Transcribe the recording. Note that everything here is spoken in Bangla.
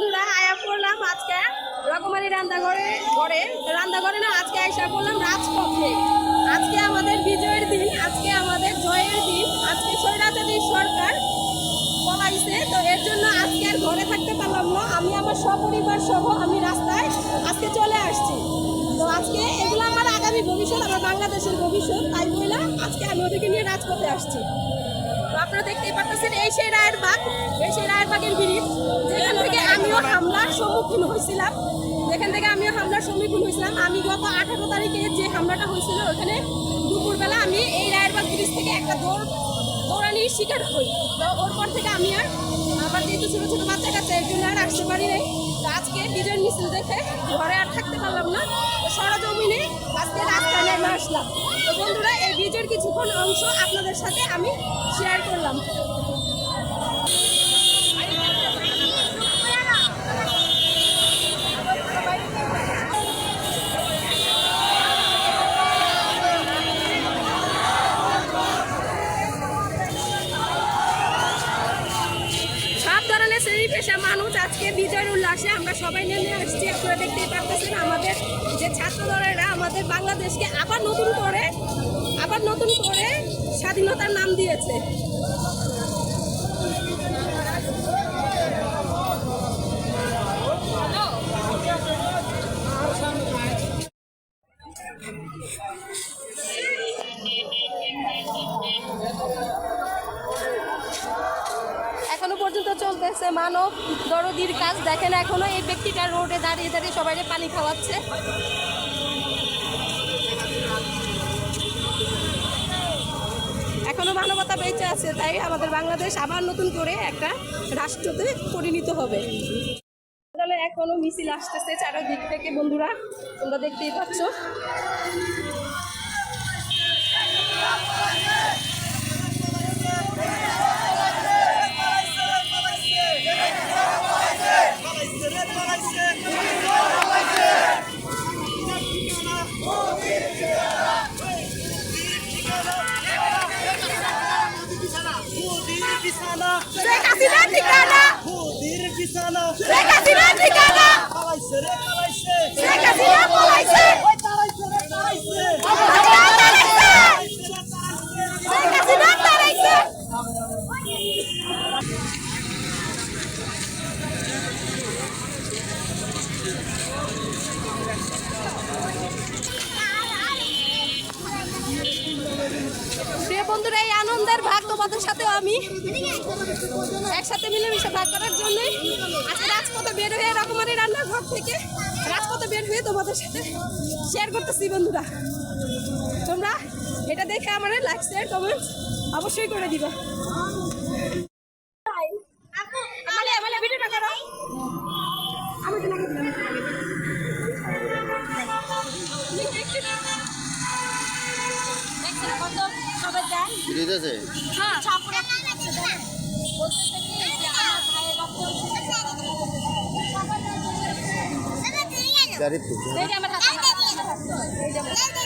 বন্ধুরা, আয়া পড়লাম আজকে রকমারি রান্নাঘরে, ঘরে। রান্নাঘরে না, আজকে আইসা পড়লাম রাজপথে। আজকে আমাদের বিজয়ের দিন, আজকে আমাদের জয়ের দিন, আজকে স্বৈরাচারী সরকার পলাইছে। তো এর জন্য আজকে আর ঘরে থাকতে পারলাম না। আমি আমার সপরিবার সহ আমি রাস্তায় আজকে চলে আসছি। তো আজকে এগুলো আমার আগামী ভবিষ্যৎ, আমার বাংলাদেশের ভবিষ্যৎ। তাই বললাম আজকে আমি ওদেরকে নিয়ে রাজপথে আসছি। আপনারা দেখতেই পাচ্ছেন এই সেই রায়ের বাঘ, এই সেই রায়ের বাঘের ব্রিজ যেখান হামলার সম্মুখীন হয়েছিলাম। যেখান থেকে আমিও হামলার সম্মুখীন হয়েছিলাম। আমি গত আঠারো তারিখে যে হামলাটা হয়েছিল, ওখানে দুপুরবেলা আমি এই রায়ের বাগ ব্রিজ থেকে একটা দৌড়, দৌড়ানির শিকার হই। তো ওর পর থেকে আমি আর আমার যেহেতু ছোটো ছোটো বাচ্চা কাচ্চা একজন আর আসতে পারি নাই। আজকে বিজয় মিছিল দেখে ঘরে আর থাকতে পারলাম না। সরজমিনে আজকে রাস্তায় নেমে আসলাম। তো বন্ধুরা, এই বিজয়ের কিছুক্ষণ অংশ আপনাদের সাথে আমি শেয়ার করলাম। পেশা মানুষ, আজকে বিজয়ের উল্লাসে আমরা সবাই নেমে আসছি। আপনারা দেখতেই পাচ্ছেন আমাদের যে ছাত্র দলেরা আমাদের বাংলাদেশকে আবার নতুন করে, আবার নতুন করে স্বাধীনতার নাম দিয়েছে। এখনও পর্যন্ত চলতেছে মানব দরদির কাজ দেখেন এখনও। এই ব্যক্তিটা রোডে দাঁড়িয়ে দাঁড়িয়ে সবাই পানি খাওয়াচ্ছে। এখনও মানবতা বেঁচে আছে, তাই আমাদের বাংলাদেশ আবার নতুন করে একটা রাষ্ট্রতে পরিণত হবে। এখনও মিছিল আসতেছে চারিদিক থেকে, বন্ধুরা, তোমরা দেখতেই পাচ্ছ। শেখ হাসিনার ঠিকানা। হাসিনার ঠিকানা। শেখ হাসিনা পলাইছে হাসিনা তাড়াইছে শেখ হাসিনা তাড়াইছে প্রিয় বন্ধুরা, এই আনন্দের ভাগ তোমাদের সাথেও আমি একসাথে মিলেমিশে ভাগ করার জন্য আজকে রাজপথে বের হয়ে রকমারি রান্নাঘর থেকে রাজপথে বের হয়ে তোমাদের সাথে শেয়ার করতেছি বন্ধুরা। তোমরা এটা দেখে আমার লাইক শেয়ার কমেন্ট অবশ্যই করে দিবে। আমালে সবাই দেন দিতেছে। হ্যাঁ। চাপড়া বলতেছে কি আমার ভাইয়ের রক্ত এই যে আমার হাতে।